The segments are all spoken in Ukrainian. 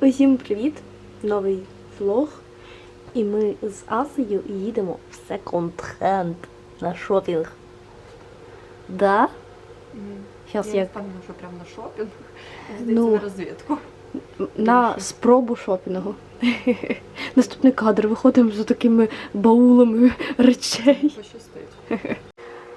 Усім привіт! Новий влог. І ми з Асею їдемо в секонд-хенд на шопінг. Да? Зараз Я не впевнена, що прямо на шопінг. Ну. На розвідку. на спробу шопінгу. Наступний кадр. Виходимо з такими баулами речей. Пощастить.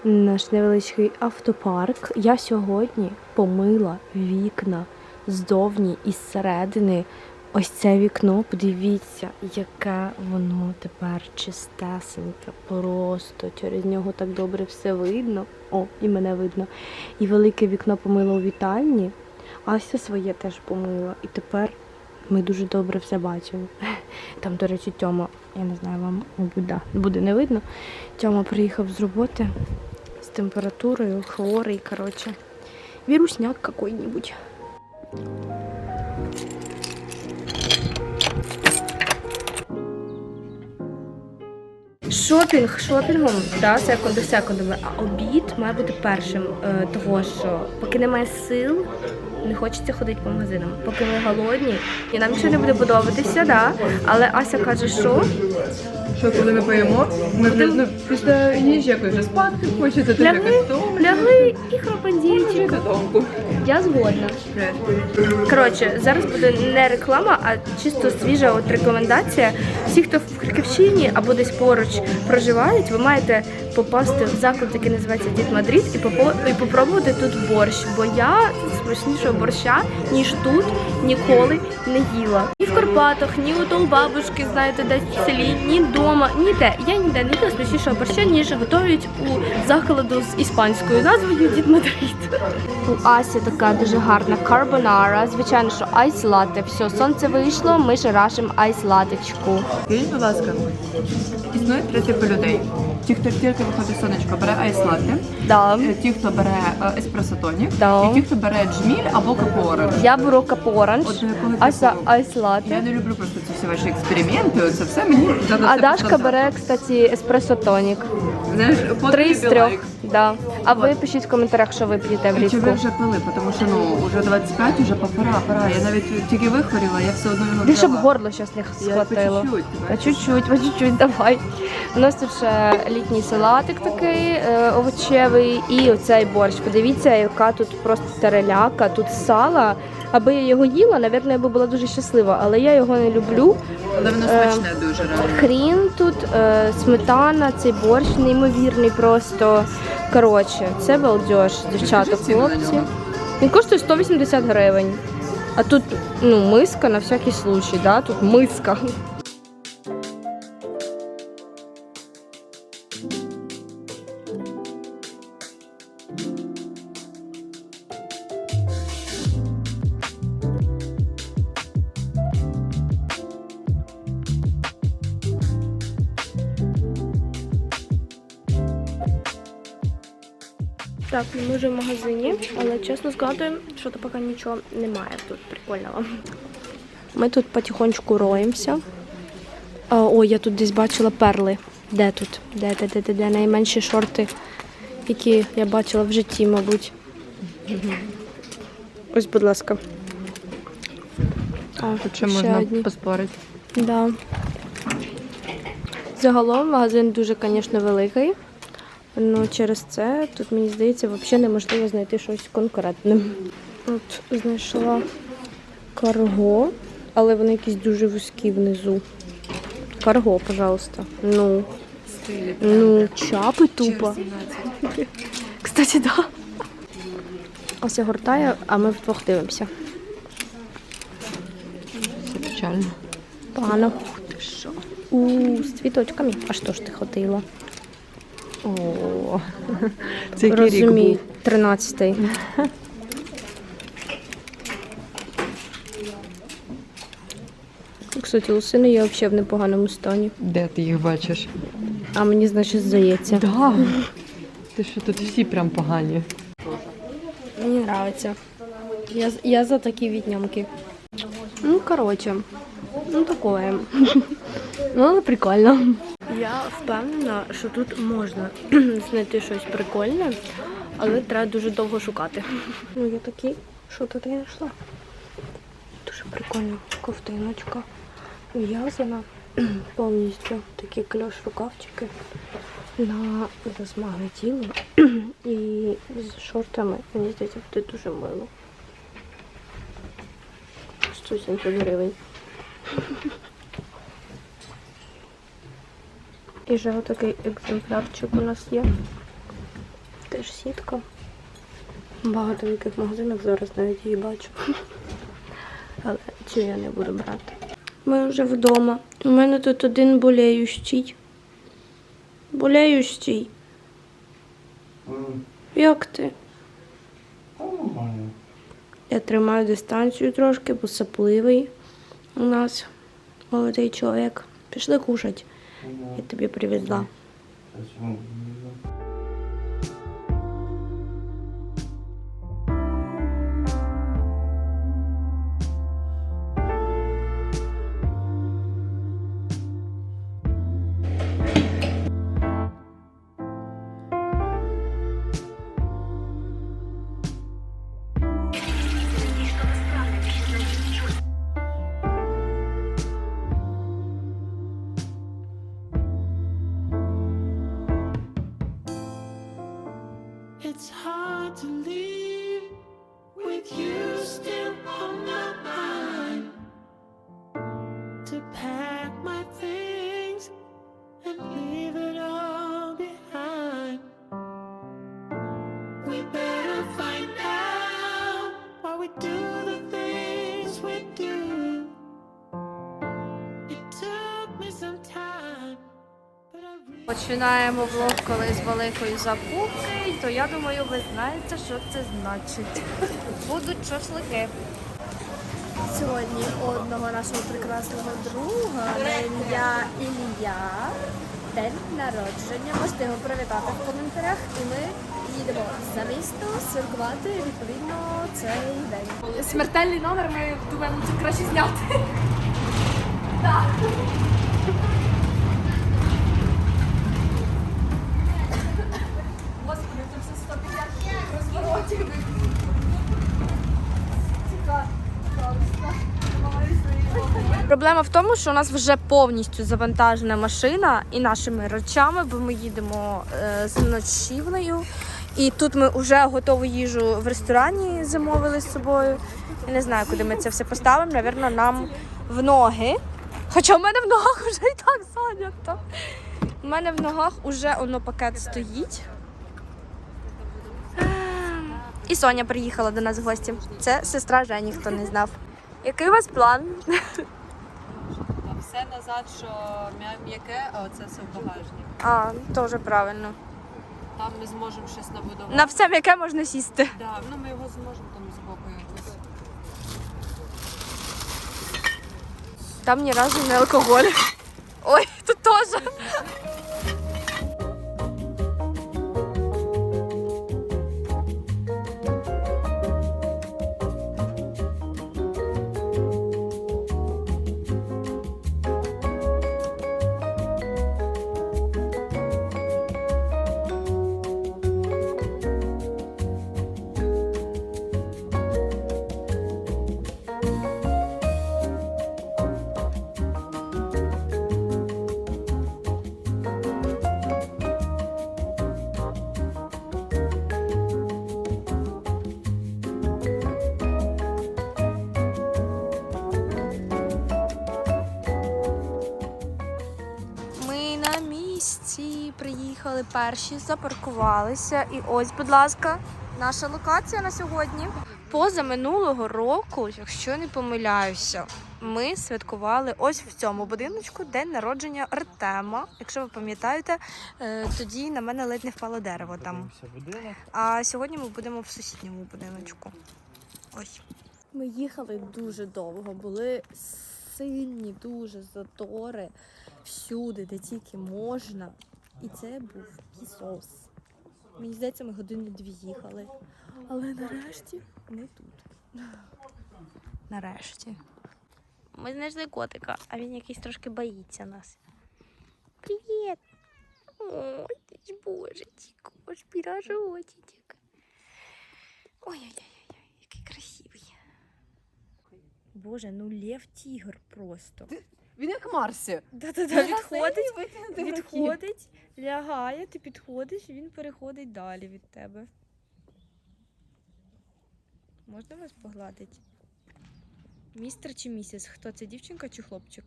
Наш невеличкий автопарк. Я сьогодні помила вікна ззовні і зсередини. Ось це вікно, подивіться, яке воно тепер чистесеньке, просто через нього так добре все видно. О, і мене видно. І велике вікно помила у вітальні. Ася своє теж помила. І тепер ми дуже добре все бачимо. Там, до речі, Тьома, я не знаю, вам да, буде не видно. Тьома приїхав з роботи з температурою, хворий, коротше. Вірусняк какой-нибудь. Шопінг шопінгом, да, секунду секундами, а обід має бути першим, е, того що поки немає сил, не хочеться ходити по магазинам. Поки ми голодні, і нам нічого не буде подобатися, да. Але Ася каже, що Що, коли ми поїмо, ми вже ну, після їжі якось вже спати хочете, ти якось втомлена. Лягли і Може, Я згодна. Коротше, зараз буде не реклама, а чисто свіжа от рекомендація. Всі, хто в Харківщині або десь поруч проживають, ви маєте попасти в заклад, який називається Дід Мадрид, і попо- і попробувати тут борщ. Бо я смачнішого борща, ніж тут ніколи не їла. В Карпатах, ні у Толбабушки, знаєте, десь в селі, ні вдома, ніде. Я ніде не їла смачнішого борща, ніж готують у закладу з іспанською назвою Дід Мадрид. У Асі така дуже гарна карбонара. Звичайно, що айс лате. Все, сонце вийшло, ми жирашимо айс латечку. Скажіть, будь ласка, існує три типи людей. Ті, хто тільки виходить сонечко, бере айс-латте, Да. е, ті, хто бере е, еспресо-тонік, Да. і ті, хто бере джміль або капоранж. Я беру капоранж, От типу? Я лате. не люблю просто ці всі ваші експерименти, це все мені А це Дашка просто бере, кстати, еспресо тонік. Знаєш, Три з трьох. Да. А ви пишіть в коментарях, що ви п'єте Чи влітку. ви вже пили, тому що ну вже 25, вже пора, пора. Я навіть тільки вихворіла, я все одно його Більше щоб взяла. горло щось не Я по схватило. чуть-чуть, По бачиш? чуть-чуть, по чуть-чуть, давай. У нас тут ще літній салатик такий е, овочевий і оцей борщ. Подивіться, яка тут просто тереляка, тут сала. Аби я його їла, навірно, я би була дуже щаслива, але я його не люблю. Але воно Е, смачне дуже реально. Хрін тут, е, сметана, цей борщ неймовірний просто. Коротше, це балдеж, дівчата, хлопці. Він коштує 180 гривень. А тут ну, миска на всякий случай, да? тут миска. Вже в магазині, але чесно сказати, що то поки нічого немає тут прикольного. Ми тут потихонечку роємося. А, О, я тут десь бачила перли. Де тут? Де, де, де, де, де найменші шорти, які я бачила в житті, мабуть. Ось, будь ласка. О, Тут ще ще можна одні. поспорити. Да. Загалом магазин дуже, звісно, великий. Ну, через це тут, мені здається, взагалі неможливо знайти щось конкретне. От знайшла карго, але вони якісь дуже вузькі внизу. Карго, пожалуйста. Ну, ну, чапи тупо. Кстати, да. Ось я гортає, а ми вдвох дивимося. Це печально. Погано. У, з цвіточками. А що ж ти хотіла? О, це який рік Розумію, був? 13-й. Кстати, лосини є взагалі в непоганому стані. Де ти їх бачиш? А мені, значить, здається. Да. Ти що тут всі прям погані. Мені подобається. Я, я за такі віднямки. Ну, коротше, ну такое. Ну, але прикольно. Я впевнена, що тут можна знайти щось прикольне, але треба дуже довго шукати. Ну, я такий, що ти знайшла? Дуже Прикольна ковтиночка. В'язана повністю такі кльош рукавчики на розмаге тіло і з шортами. Мені здається, буде дуже мило. 170 гривень. І вже отакий екземплярчик у нас є. Теж сітка. Багато в яких магазинах зараз навіть її бачу. Але цю я не буду брати. Ми вже вдома. У мене тут один болеючий. Болеючий. Як ти? Нормально. Я тримаю дистанцію трошки, бо сапливий у нас молодий чоловік. Пішли кушать. Я тобі привезла. Починаємо влог коли з великої закупки, то я думаю, ви знаєте, що це значить. Будуть шашлики. Сьогодні одного нашого прекрасного друга на ім'я Ілля. День народження. Можете його привітати в коментарях. І ми їдемо за місто святкувати відповідно цей день. Смертельний номер ми думаємо, це краще зняти. Господи, Проблема в тому, що у нас вже повністю завантажена машина і нашими речами, бо ми їдемо е, з ночівнею. І тут ми вже готову їжу в ресторані замовили з собою. Я не знаю, куди ми це все поставимо. Навірно, нам в ноги. Хоча в мене в ногах вже і так зайнято. У мене в ногах уже воно пакет стоїть. І Соня приїхала до нас в гості. Це сестра Жені, хто не знав. Який у вас план? Назад, що м'яке, а оце все в багажник. А, теж правильно. Там ми зможемо щось набудувати. На все м'яке можна сісти. Да, ну ми його зможемо там збоку якось. Там ні разу не алкоголь. Ой, тут теж. Приїхали перші, запаркувалися. І ось, будь ласка, наша локація на сьогодні. Поза минулого року, якщо не помиляюся, ми святкували ось в цьому будиночку день народження Артема. Якщо ви пам'ятаєте, е, тоді на мене ледь не впало дерево там. А сьогодні ми будемо в сусідньому будиночку. Ось. Ми їхали дуже довго, були сильні дуже затори всюди, де тільки можна. І це був пісос. Мені здається, ми години дві їхали. Але нарешті ми тут. Нарешті. Ми знайшли котика, а він якийсь трошки боїться нас. Привіт! Ой, ти ж божечко, аж пірожочек. Ой-ой-ой, який красивий. Боже, ну лев тігр просто. Він як Марсі. Да-да-да, відходить, відходить, лягає, ти підходиш, і він переходить далі від тебе. Можна вас погладити? Містер чи місіс? Хто це, дівчинка чи хлопчик?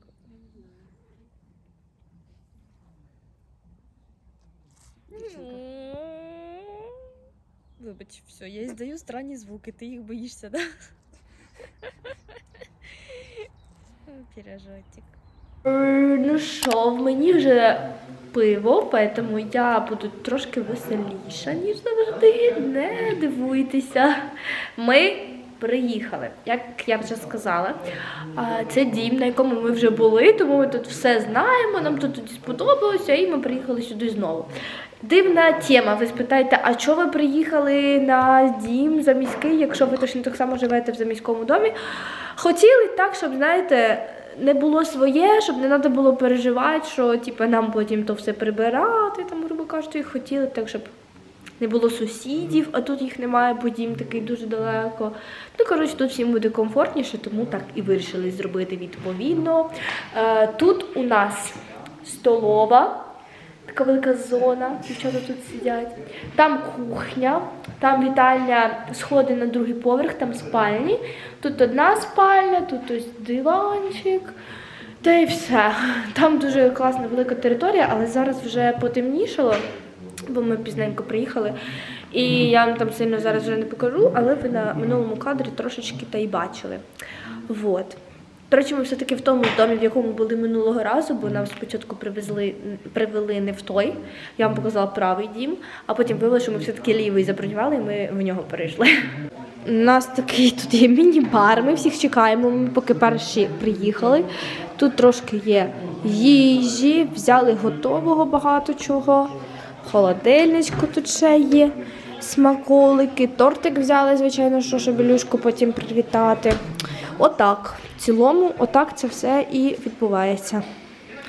Вибач, все, я здаю странні звуки, ти їх боїшся, да? Пірожотик. Ну що, в мені вже пиво, тому я буду трошки веселіша, ніж завжди. Не дивуйтеся. Ми приїхали, як я вже сказала. Це дім, на якому ми вже були, тому ми тут все знаємо, нам тут тут сподобалося, і ми приїхали сюди знову. Дивна тема. Ви спитаєте, а чого ви приїхали на дім за міський, якщо ви точно так само живете в заміському домі? Хотіли так, щоб, знаєте, не було своє, щоб не треба було переживати, що типу, нам потім то все прибирати, там, грубо кажучи, і хотіли так, щоб не було сусідів, а тут їх немає, бо дім такий дуже далеко. Ну, коротше, тут всім буде комфортніше, тому так і вирішили зробити відповідно. Е, тут у нас столова, така велика зона, дівчата тут сидять. Там кухня, там вітальня, сходи на другий поверх, там спальні. Тут одна спальня, тут ось диванчик. Та й все. Там дуже класна велика територія, але зараз вже потемнішало, бо ми пізненько приїхали. І я вам там сильно зараз вже не покажу, але ви на минулому кадрі трошечки та й бачили. Вот. До речі, ми все-таки в тому домі, в якому були минулого разу, бо нам спочатку привезли, привели не в той. Я вам показала правий дім, а потім виявилося, що ми все-таки лівий забронювали, і ми в нього перейшли. У нас такий тут є міні-бар, ми всіх чекаємо, ми поки перші приїхали. Тут трошки є їжі, взяли готового багато чого. Холодильничку тут ще є, смаколики, тортик взяли, звичайно, що щоб Ілюшку потім привітати. Отак. В цілому, отак це все і відбувається.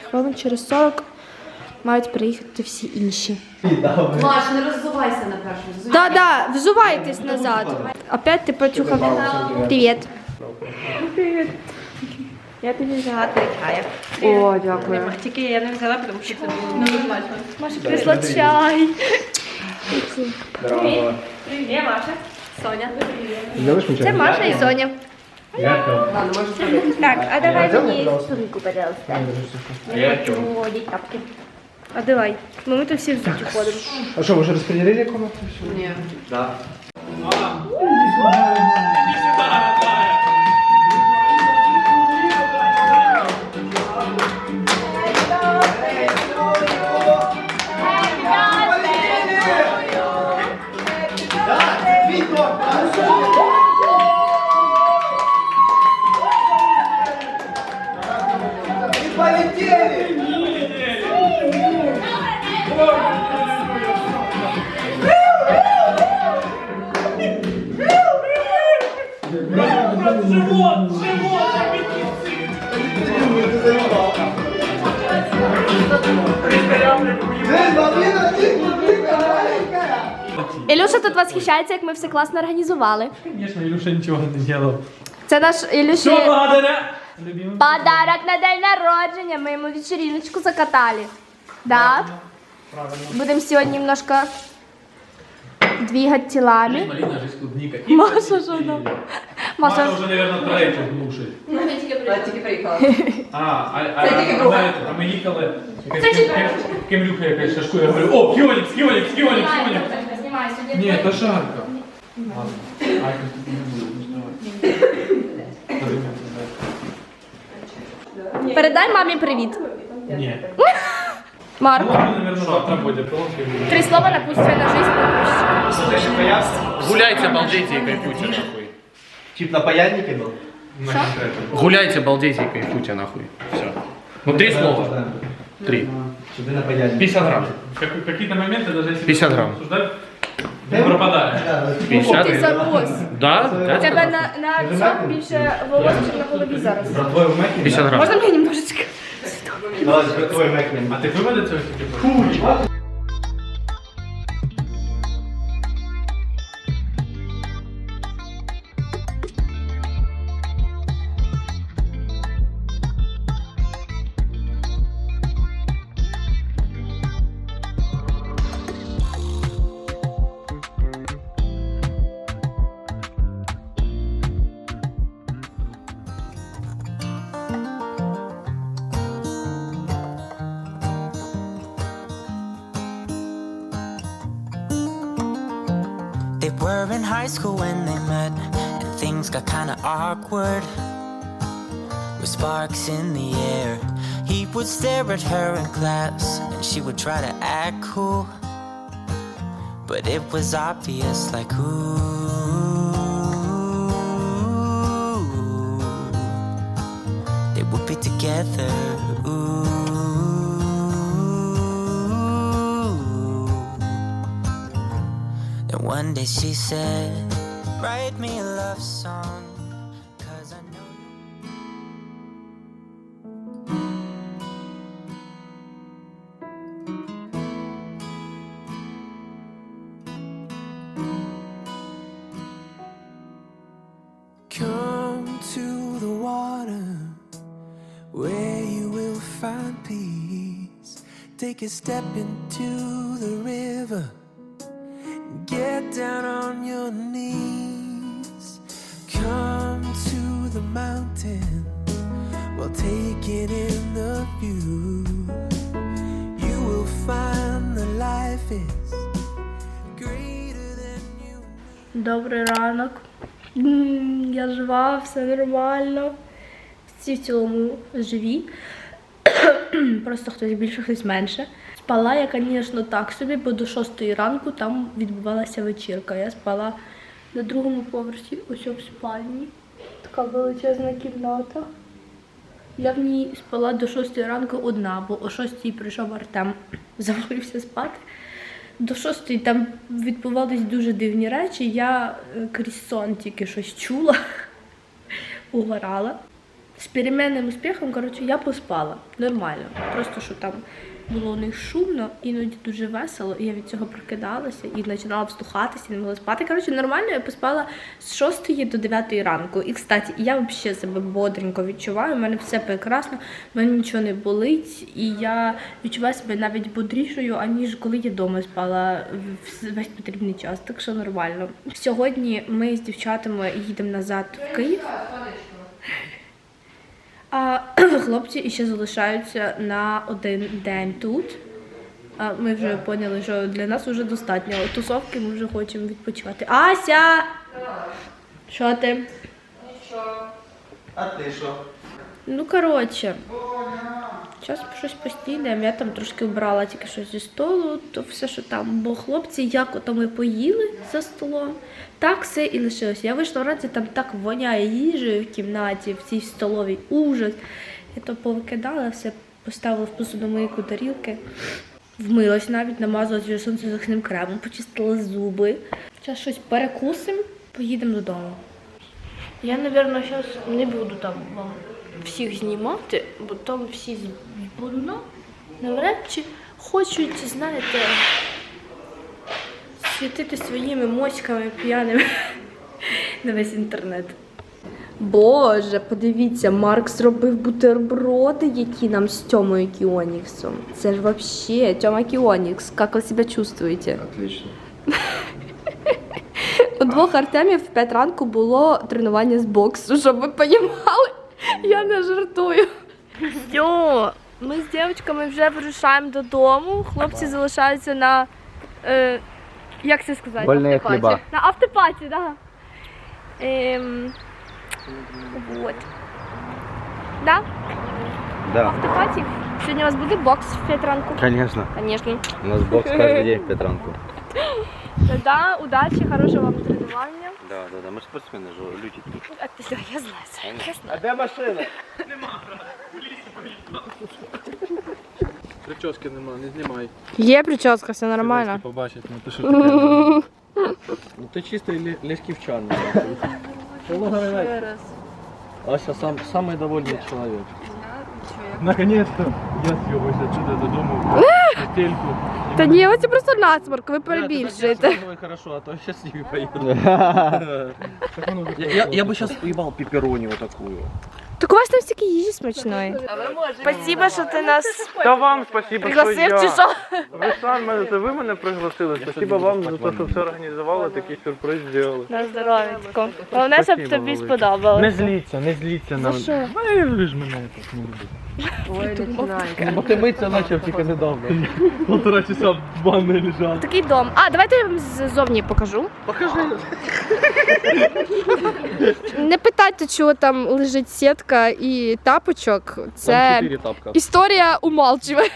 Хвилин через 40 мають приїхати всі інші. Маш, не роззувайся на першому. Да, да, взувайтесь назад. Опять ти потюхав. Привіт. Привіт. Я тобі взяла чая. О, дякую. Тільки я не взяла, тому що це було нормально. Маша прийшла чай. Здорово. Привіт, Маша. Соня. Це Маша і Соня. Так, а давай мені сумку, пожалуйста. Я О, тапки. А давай. Ну ми то всі взуті ходимо. А что, ви уже распределили комнату? Ні. Да. Як ми все класно організували. Конечно, Илюша ничего не делал. Це наш Ілюші Все благодаря подарок на день народження. Ми йому вечериночку закатали. Да? Будемо сьогодні немножко двигати тілами. Малина, жизнь клубника. Маша, що там? Маша, Маша уже, наверное, третю глушить. Я тільки приїхала. А, а, а, Це тільки а, друга. знаєте, а ми їхали, якась кем- кем- кемлюха якась шашкує, я говорю, о, хіонік, хіонік, хіонік, хіонік. знімай сьогодні. Ні, то жарко. Передай мамі привіт. Ні. Марк, Ну, наверное, завтра буде, колонки буде. три слова напутствия на жизнь. Гуляйте, балдейте и кайфуйте, нахуй. Тип на паяльнике был? Гуляйте, балдейте и кайфуйте, нахуй. Все. Ну, три слова. Три. Чтобы на паяльнике. 50 грамм. Как- Какие-то моменты даже если 50 грамм. обсуждать, не пропадает. Да, 50 Ти завоз. Да? У да? тебе на, на цьому більше волосся, ніж на голові зараз. Про твой Мэкин? 50 грамм. Можна мені немножечко? Давай, про твой Мэкин. А ты выводы целых типа? Were in high school when they met, and things got kinda awkward. With sparks in the air, he would stare at her in class, and she would try to act cool. But it was obvious, like, ooh, they would be together. One day she said, Write me a love song, cause I know. Come to the water where you will find peace. Take a step into the river. Добрий ранок. Я жива, все нормально. Всі в цілому живі. Просто хтось більше, хтось менше. Спала я, звісно, так собі, бо до 6 ранку там відбувалася вечірка. Я спала на другому поверсі, ось в спальні. Така величезна кімната. Я в ній спала до 6 ранку одна, бо о 6 прийшов Артем, завалився спати. До шостої там відбувались дуже дивні речі. Я е, крізь сон тільки щось чула, угорала. З переменним успіхом, коротше, я поспала. Нормально. Просто що там було у них шумно, іноді дуже весело, і я від цього прокидалася і починала встухатися, не могла спати. Коротше, нормально я поспала з 6 до 9 ранку. І, кстати, я взагалі себе бодренько відчуваю, у мене все прекрасно, в мене нічого не болить, і я відчуваю себе навіть бодрішою, аніж коли я вдома спала весь потрібний час. Так що нормально. Сьогодні ми з дівчатами їдемо назад в Київ. А хлопці іще залишаються на один день тут. А ми вже поняли, що для нас вже достатньо тусовки, ми вже хочемо відпочивати. Ася! Що ти? Нічого. А ти що? Ну, коротше. Зараз щось постійне, я там трошки вбрала тільки щось зі столу, то все, що там. Бо хлопці, як ото ми поїли за столом, так все і лишилося. Я вийшла вранці, там так воняє їжею в кімнаті, в цій столовій ужас. Я то повикидала, все поставила в посудомийку тарілки, вмилась навіть, намазала цю сонцезахисним кремом, почистила зуби. Зараз щось перекусимо, поїдемо додому. Я, мабуть, зараз не буду там всіх знімати, бо там всі з Бодуна навряд чи хочуть, знаєте, світити своїми моськами п'яними на весь інтернет. Боже, подивіться, Марк зробив бутерброди, які нам з Тьомою Кіоніксом. Це ж вообще Тьома Кіонікс. Як ви себе чувствуєте? Отлично. У двох Артемів в 5 ранку було тренування з боксу, щоб ви розуміли. Я не жартую. Все, ми з дівчатками вже вирушаємо додому. Хлопці залишаються на. Е, як це сказати? Вольные Автопаті. хліба. На автопаті. Да. Ем, вот. Да? Да, Автопаті. Сьогодні у вас буде бокс в 5 ранку? конечно. Звісно. У нас бокс каждый день в Петранку. Да, удачі, хорошого вам тренування. Да, да, да, мы спортсмены же, люди. А ти що, я знаю це. Я знаю. А де машина? Прически нема, не знімай. Є прическа, все нормально. Побачить, напиши. Ну ты чистый ле- лескивчан. Ася сам, самый довольный человек. Наконец-то я съебаюсь отсюда додому в постельку. Та ні, ось це просто насморк, ви перебільшуєте. хорошо, а то сейчас не поеду. Я, я, я бы сейчас уебал пепперони вот такую. Так у вас там стільки їжі смачної. Спасибо, що ти нас Та вам спасибо, що пригласив, я. чи що? Ви сам мене, це ви мене пригласили. Спасибо вам за те, що все організували, такий сюрприз зробили. На здоров'ячко. Головне, щоб Спасибо тобі велике. сподобалось. Не зліться, не зліться на що? Ай, ви ж мене так не любите. Ой, починай. Бо ти митися почав тільки недавно. Полтора часа в ванні лежав. Такий дом. А, давайте я вам ззовні покажу. Покажи. Не питайте, чого там лежить сітка і тапочок. Там Це чотири тапка. історія умалчує.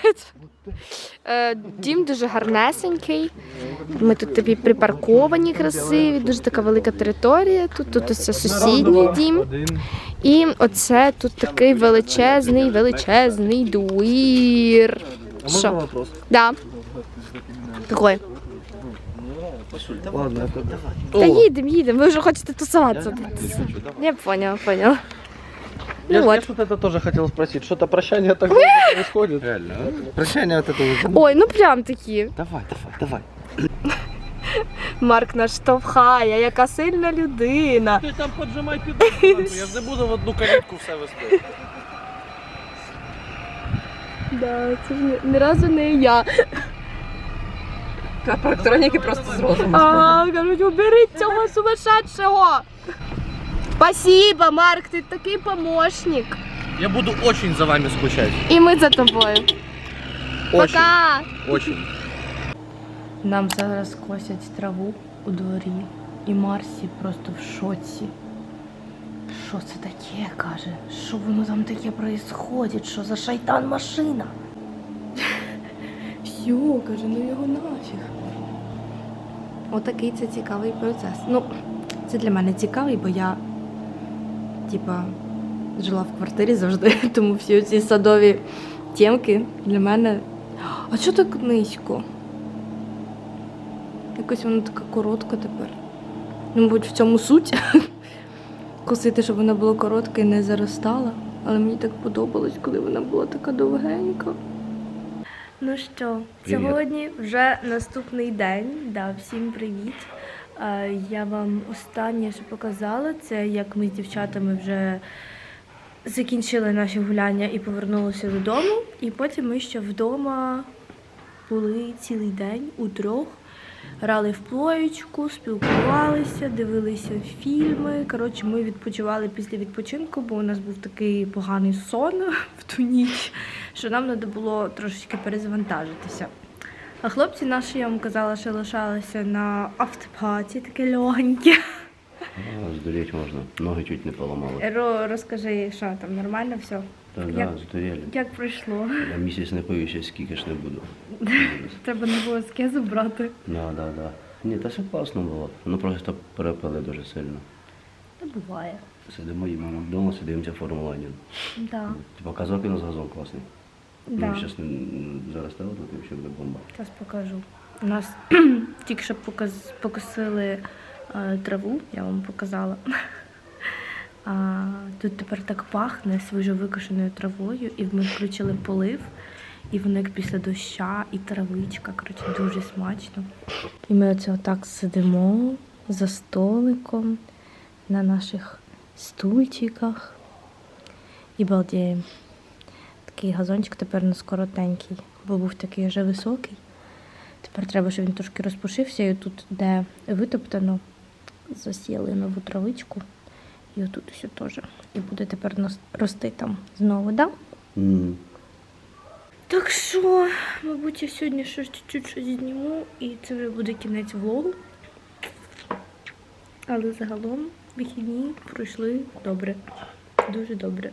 Е, Дім дуже гарнесенький. Ми тут тобі припарковані, красиві, дуже така велика територія. Тут тут ось сусідній дім. І оце тут такий величезний, величезний двір. Що? Да. Какой? Ладно. Та їдемо, їдемо, ви вже хочете тусуватися. Я поняла, поняла. Я, Ну я вот. что-то это тоже хотел спросить. Что-то прощание так долго происходит. Реально, Прощание от этого уже... Ой, ну прям такі. Давай, давай, давай. Марк нас штовхає, яка сильна людина. Ти там поджимай піду. Я ж не буду в одну калітку все вести. Да, це ж ні, ні разу не я. Електроніки просто з розуму. А, кажуть, уберіть цього сумасшедшого. Спасибо, Марк, ти такий помощник. Я буду очень за вами скучать. І ми за тобою. Очень, Пока. очень. Нам зараз косять траву у дворі, і Марсі просто в шоці. Що це таке, каже? Що воно там таке происходить? Що за шайтан машина? Все, каже, ну його нафіг. Отакий це цікавий процес. Ну, це для мене цікавий, бо я, типа, жила в квартирі завжди, тому всі ці садові тємки для мене. А чого так низько? Якось вона така коротка тепер. Ну, мабуть, в цьому суть. Косити, щоб вона була коротка і не заростала. Але мені так подобалось, коли вона була така довгенька. Ну що, сьогодні вже наступний день. Да, всім привіт. Е, Я вам останнє що показала, це як ми з дівчатами вже закінчили наші гуляння і повернулися додому. І потім ми ще вдома були цілий день у трьох. Грали в плоєчку, спілкувалися, дивилися фільми. Коротше, ми відпочивали після відпочинку, бо у нас був такий поганий сон в ту ніч, що нам треба було трошечки перезавантажитися. А хлопці наші, я вам казала, що лишалися на автопаті, таке легеньке. Здуріти можна. Ноги чуть не поламали. Ро, розкажи, що там нормально все? Та Як- да, здуріли. Як пройшло? Я місяць не пою, ще скільки ж не буду. Треба не було скезу брати. Да, да, да. Ні, та все класно було. Ну просто перепили дуже сильно. Та буває. Сидимо, їмо вдома, сидимося Формула 1. Да. Типа казок у нас газон класний. Да. Ну, зараз зараз стало тут і буде бомба. Зараз покажу. У нас тільки що показ, покосили е, траву, я вам показала. А, тут тепер так пахне свіжовикошеною травою, і ми включили полив, і воно як після доща, і травичка. Коротше, дуже смачно. І ми оце отак сидимо за столиком на наших стульчиках і балдіємо. Такий газончик тепер у нас коротенький, бо був такий вже високий. Тепер треба, щоб він трошки розпушився. І тут, де витоптано, засіяли нову травичку. І отут все теж. І буде тепер нас- рости там знову, да? М. Так що, мабуть, я сьогодні щось чуть-чуть щось зніму, і це вже буде кінець влогу. Але загалом вихідні пройшли добре. Дуже добре.